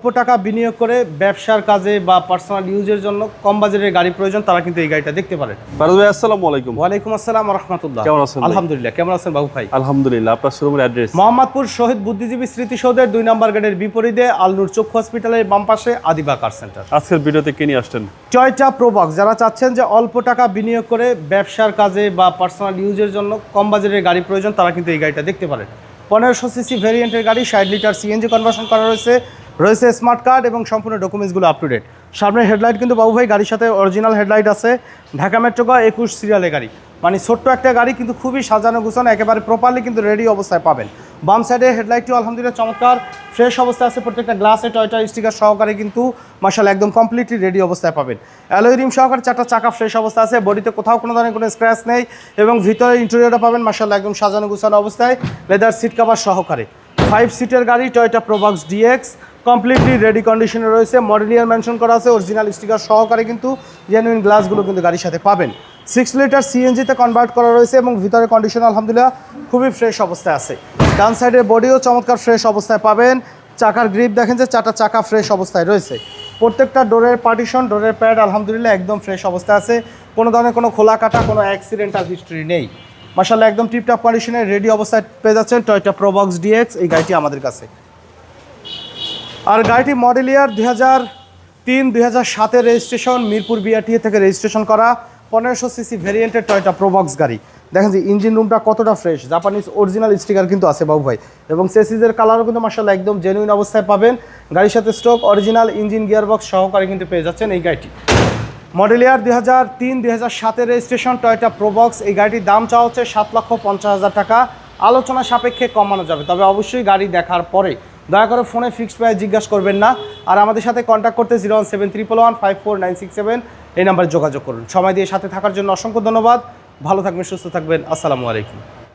অল্প টাকা বিনিয়োগ করে ব্যবসার কাজে বা পার্সোনাল ইউজের জন্য কম বাজারের গাড়ি প্রয়োজন তারা কিন্তু এই গাড়িটা দেখতে পারেন। ফারুজ ভাই আসসালামু আলাইকুম। ওয়ালাইকুম আসসালাম রহমতুল্লাহ কেমন আছেন আলহামদুলিল্লাহ কেমন আছেন বাবু ভাই? আলহামদুলিল্লাহ আপনার শোরুমের অ্যাড্রেস মোহাম্মদপুর শহীদ বুদ্ধিজীবী স্মৃতিসৌধের দুই নম্বর গেটের বিপরীতে আলনুর চক্ষু হসপিটালের বাম পাশে আদিবা কার সেন্টার আজকের ভিডিওতে কে নিয়ে আসছেন? টয়টা প্রোবক্স যারা চাচ্ছেন যে অল্প টাকা বিনিয়োগ করে ব্যবসার কাজে বা পার্সোনাল ইউজের জন্য কম বাজারের গাড়ি প্রয়োজন তারা কিন্তু এই গাড়িটা দেখতে পারেন। পনেরোশো সিসি ভেরিয়েন্টের গাড়ি ষাট লিটার সিএনজি কনভার্সন করা রয়েছে। রয়েছে স্মার্ট কার্ড এবং সম্পূর্ণ ডকুমেন্টসগুলো আপ টু ডেট সামনের হেডলাইট কিন্তু বাবু ভাই গাড়ির সাথে অরিজিনাল হেডলাইট আছে। ঢাকা মেট্রো গ একুশ সিরিয়ালের গাড়ি। মানে ছোট্ট একটা গাড়ি, কিন্তু খুবই সাজানো গুছানো, একেবারে প্রপারলি কিন্তু রেডি অবস্থায় পাবেন। বাম সাইডে হেডলাইটটিও আলহামদুলিল্লাহ চমৎকার। ফ্রেশ অবস্থায় আছে প্রত্যেকটা গ্লাসে টয়টা স্টিকার সহকারে কিন্তু মার্শাল একদম কমপ্লিটলি রেডি অবস্থায় পাবেন। রিম সহকারে চারটা চাকা ফ্রেশ অবস্থা আছে, বডিতে কোথাও কোনো ধরনের কোনো স্ক্র্যাচ নেই এবং ভিতরে ইন্টেরিয়রটা পাবেন মার্শাল একদম সাজানো গুছানো অবস্থায়। লেদার সিট কাভার সহকারে। ফাইভ সিটের গাড়ি Toyota Probox DX completely ready কন্ডিশনে রয়েছে। মডেলিয়ার মেনশন করা আছে অরিজিনাল স্টিকার সহকারে কিন্তু জেনুইন গ্লাসগুলো কিন্তু গাড়ির সাথে পাবেন। সিক্স লিটার সিএনজিতে কনভার্ট করা রয়েছে এবং ভিতরে কন্ডিশন আলহামদুলিল্লাহ খুবই ফ্রেশ অবস্থায় আছে। ডান সাইডের বডিও চমৎকার ফ্রেশ অবস্থায় পাবেন। চাকার গ্রিপ দেখেন যে চারটা চাকা ফ্রেশ অবস্থায় রয়েছে। প্রত্যেকটা ডোরের পার্টিশন ডোরের প্যাড আলহামদুলিল্লাহ একদম ফ্রেশ অবস্থায় আছে। কোনো ধরনের কোনো খোলা কাটা, কোনো অ্যাক্সিডেন্টাল হিস্ট্রি নেই। মাসাল্লাহ একদম টিপটপ কন্ডিশনে রেডি অবস্থায় পেয়ে যাচ্ছেন টয়টা প্রোবক্স ডিএক্স এই গাড়িটি আমাদের কাছে। আর গাড়িটি মডেল ইয়ার দুই হাজার তিন, দুই হাজার সাতের রেজিস্ট্রেশন, মিরপুর বিআরটিএ থেকে রেজিস্ট্রেশন করা পনেরোশো সিসি ভেরিয়েন্টের টয়টা প্রোবক্স গাড়ি। দেখেন যে ইঞ্জিন রুমটা কতটা ফ্রেশ জাপানিজ অরিজিনাল স্টিকার কিন্তু আছে বাবু ভাই। এবং সেসিজের কালারও কিন্তু মার্শাল্লাহ একদম জেনুইন অবস্থায় পাবেন। গাড়ির সাথে স্টক অরিজিনাল ইঞ্জিন গিয়ারবক্স সহকারে কিন্তু পেয়ে যাচ্ছেন এই গাড়িটি। মডেল ইয়ার দুই হাজার তিন, দুই হাজার সাতের রেজিস্ট্রেশন টয়টা প্রোবক্স এই গাড়িটির দাম চাওয়া হচ্ছে সাত লক্ষ পঞ্চাশ হাজার টাকা। আলোচনা সাপেক্ষে কমানো যাবে, তবে অবশ্যই গাড়ি দেখার পরে। দয়া করে ফোনে ফিক্সড প্রাইস জিজ্ঞাসা করবেন না। আর আমাদের সাথে কন্ট্যাক্ট করতে zero one seven one five four nine six seven এই নাম্বারে যোগাযোগ করুন। সময় দিয়ে সাথে থাকার জন্য অসংখ্য ধন্যবাদ। ভালো থাকবেন, সুস্থ থাকবেন। আসসালামু আলাইকুম।